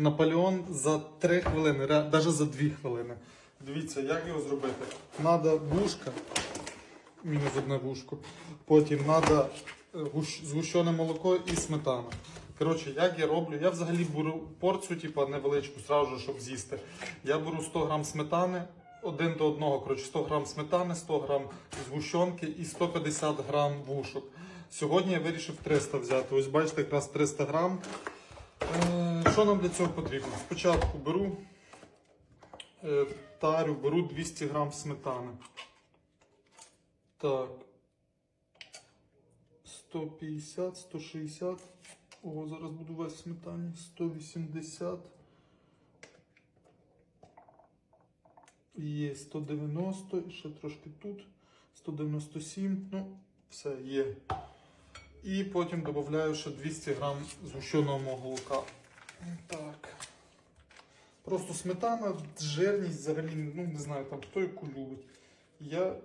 Наполеон за 3 хвилини, навіть за 2 хвилини. Дивіться, як його зробити. Надо вушка, мінус одне вушко. Потім треба згущене молоко і сметана. Коротше, як я роблю? Я взагалі беру порцію, типу, невеличку, сразу, щоб з'їсти. Я беру 100 грам сметани, один до одного, коротше, 100 грам сметани, 100 грам згущенки і 150 грам вушок. Сьогодні я вирішив 300 взяти. Ось бачите, якраз 300 грам. Е, Що нам для цього потрібно? Спочатку беру е, тарю, беру 200 грам сметани. Так. 150, 160. Ого, зараз буду весь сметані. 180. Є 190 і ще трошки тут. 197. Ну, все є. І потім додаю ще 200 грам згущеного молока. Так. Просто сметана, жирність взагалі, ну не знаю, там хто яку любить. Я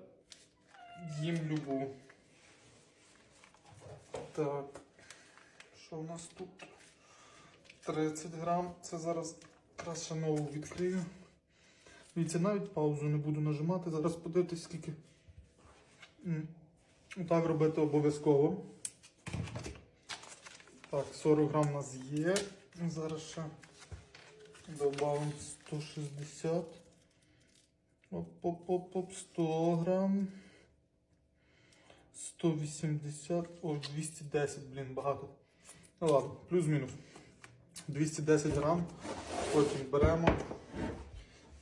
їм любу. Так. Що в нас тут? 30 грам. Це зараз якраз ще нову відкрию. Дивіться, навіть паузу не буду нажимати. Зараз подивитись, скільки. Так робити обов'язково. Так, 40 грам у нас є. Зараз ще додамо 160. Оп-оп-оп-оп, 100 грам. 180, о, 210, блін, багато. Ну ладно, плюс-мінус. 210 грам. Потім беремо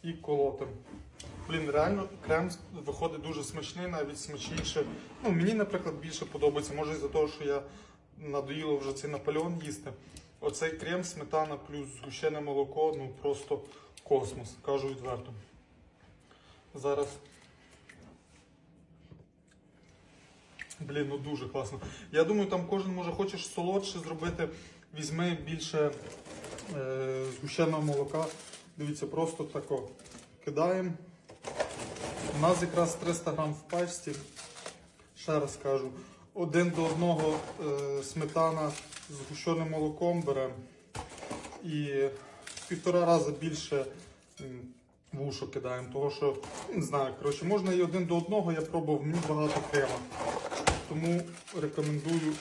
і колотимо. Блін, реально крем виходить дуже смачний, навіть смачніше. Ну, мені, наприклад, більше подобається. Може із-за того, що я надоїло вже цей Наполеон їсти. Оцей крем, сметана плюс згущене молоко, ну просто космос, кажу відверто. Зараз. Блін, ну дуже класно. Я думаю, там кожен може хочеш солодше зробити, візьми більше е, згущеного молока. Дивіться, просто тако кидаємо. У нас якраз 300 грам в пачці. Ще раз кажу, один до одного е, сметана з згущеним молоком беремо. І в півтора рази більше м, вушок кидаємо. Того що, не знаю, коротше, можна і один до одного, я пробував, мені багато крема. Тому рекомендую.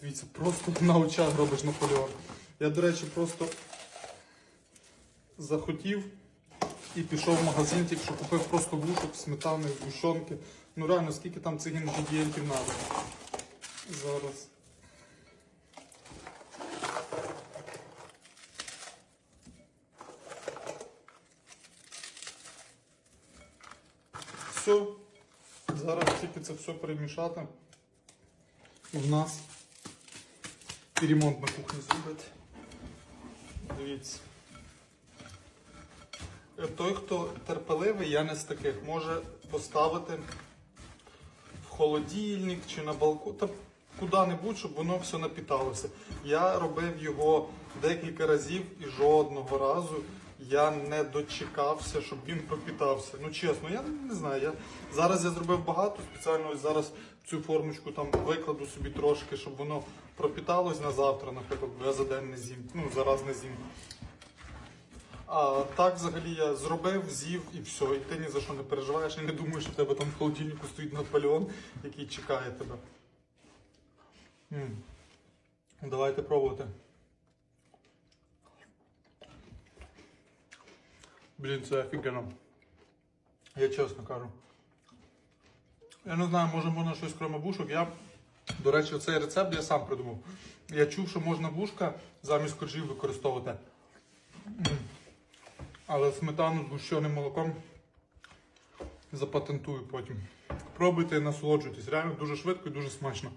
Дивіться, просто на очах робиш Наполеон. Я, до речі, просто захотів і пішов в магазин, тільки що купив просто вушок, сметани, згущенки. Ну реально, скільки там цих інгредієнтів треба. Зараз. Все. Зараз тільки це все перемішати. В нас і ремонт на кухні зробити. Дивіться. Той, хто терпеливий, я не з таких, може поставити в холодильник чи на балкон, та куди-небудь, щоб воно все напіталося. Я робив його декілька разів і жодного разу я не дочекався, щоб він пропітався. Ну чесно, я не знаю. Я... Зараз я зробив багато спеціально ось зараз цю формочку там викладу собі трошки, щоб воно пропіталось на завтра, наприклад, бо я за день не з'їм. Ну, зараз не з'їм. А так взагалі я зробив, з'їв і все. І ти ні за що не переживаєш і не думаєш, що в тебе там в холодильнику стоїть Наполеон, який чекає тебе. м Давайте пробувати. Блін, це офігенно. Я чесно кажу. Я не знаю, може можна щось крім вушок. Я, до речі, цей рецепт я сам придумав. Я чув, що можна вушка замість коржів використовувати. Але сметану з гущеним молоком запатентую потім. Пробуйте і насолоджуйтесь. Реально дуже швидко і дуже смачно.